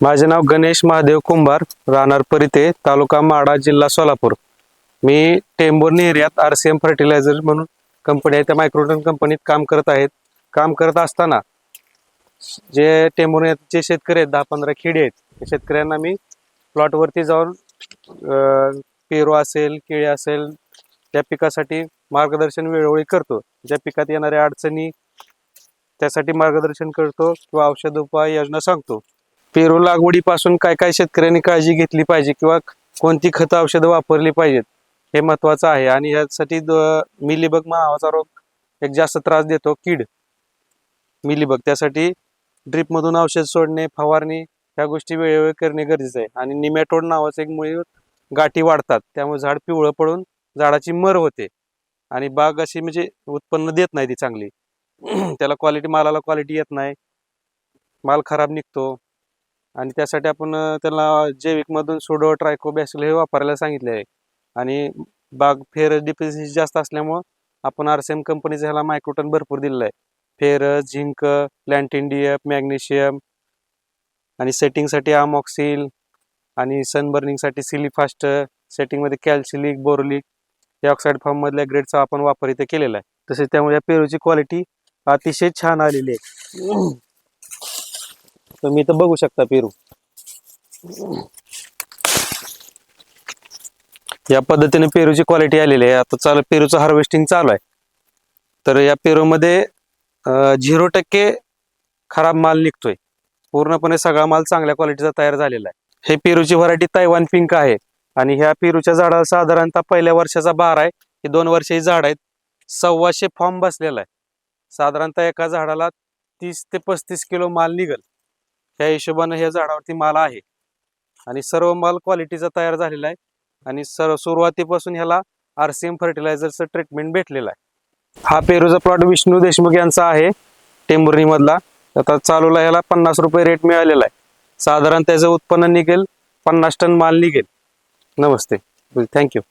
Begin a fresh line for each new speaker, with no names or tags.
माझे नाव गणेश महादेव कुंभार राहणार परिते तालुका माडा जिल्हा सोलापूर. मी टेंबूर एरियात आर सी एम फर्टिलायझर म्हणून कंपनी आहे. त्या मायक्रोटन कंपनीत काम करत आहेत. काम करत असताना जे टेंबूर जे शेतकरी आहेत दहा पंधरा खेडे आहेत त्या शेतकऱ्यांना मी प्लॉटवरती जाऊन पेरू असेल केळी असेल त्या पिकासाठी मार्गदर्शन वेळोवेळी करतो. ज्या पिकात येणाऱ्या अडचणी त्यासाठी मार्गदर्शन करतो किंवा औषध उपाय योजना सांगतो. पेरू लागवडीपासून काय काय शेतकऱ्यांनी काळजी घेतली पाहिजे किंवा कोणती खतं औषधं वापरली पाहिजेत हे महत्वाचं आहे. आणि यासाठी मिलीबग नावाचा रोग एक जास्त त्रास देतो कीड. मिलीबग त्यासाठी ड्रीपमधून औषध सोडणे फवारणी ह्या गोष्टी वेळोवेळी करणे गरजेचं आहे. आणि निमॅटोड नावाचं एक मुळी गाठी वाढतात त्यामुळे झाड पिवळं पडून झाडाची मर होते. आणि बाग अशी म्हणजे उत्पन्न देत नाही ती चांगली. त्याला क्वालिटी मालाला क्वालिटी येत नाही. माल खराब निघतो. आणि त्यासाठी आपण त्याला जैविकमधून सोडो ट्रायको बॅसिल हे वापरायला सांगितले आहे. आणि बाग फेर डिफिशियन्सी जास्त असल्यामुळं आपण आर सी एम कंपनीचं ह्याला मायक्रोटन भरपूर दिलेलं आहे. फेरस झिंक प्लॅन्टिंडियम मॅग्नेशियम आणि सेटिंगसाठी आमॉक्सिल आणि सनबर्निंगसाठी सिलिफास्ट सेटिंगमध्ये कॅल्सिलिक बोरोलिक या ऑक्साईड फॉर्ममधल्या ग्रेडचा आपण वापर इथे केलेला आहे. तसेच त्यामुळे या पेरूची क्वालिटी अतिशय छान आलेली आहे. तुम्ही इथं बघू शकता पेरू. या पद्धतीने पेरूची क्वालिटी आलेली आहे. आता चालू पेरूचं हार्वेस्टिंग चालू आहे. तर या पेरूमध्ये झिरो टक्के खराब माल निघतोय. पूर्णपणे सगळा माल चांगल्या क्वालिटीचा तयार झालेला आहे. हे पेरूची व्हरायटी तैवान पिंक आहे. आणि ह्या पेरूच्या झाडाला साधारणतः पहिल्या वर्षाचा बार आहे. हे दोन वर्षाची झाड आहेत. सव्वाशे फॉर्म बसलेला आहे. साधारणतः एका झाडाला तीस ते पस्तीस किलो माल निघल. ह्या हिशोबानं ह्या झाडावरती माल आहे. आणि सर्व माल क्वालिटीचा तयार झालेला आहे. आणि सर्व सुरुवातीपासून ह्याला आर सी एम फर्टिलायझरचं ट्रीटमेंट भेटलेलं आहे. हा पेरूचा प्लॉट विष्णू देशमुख यांचा आहे टेंभुर्णी मधला आता चालूला ह्याला पन्नास रुपये रेट मिळालेला आहे. साधारण त्याचं उत्पन्न निघेल पन्नास टन माल निघेल. नमस्ते. Thank you.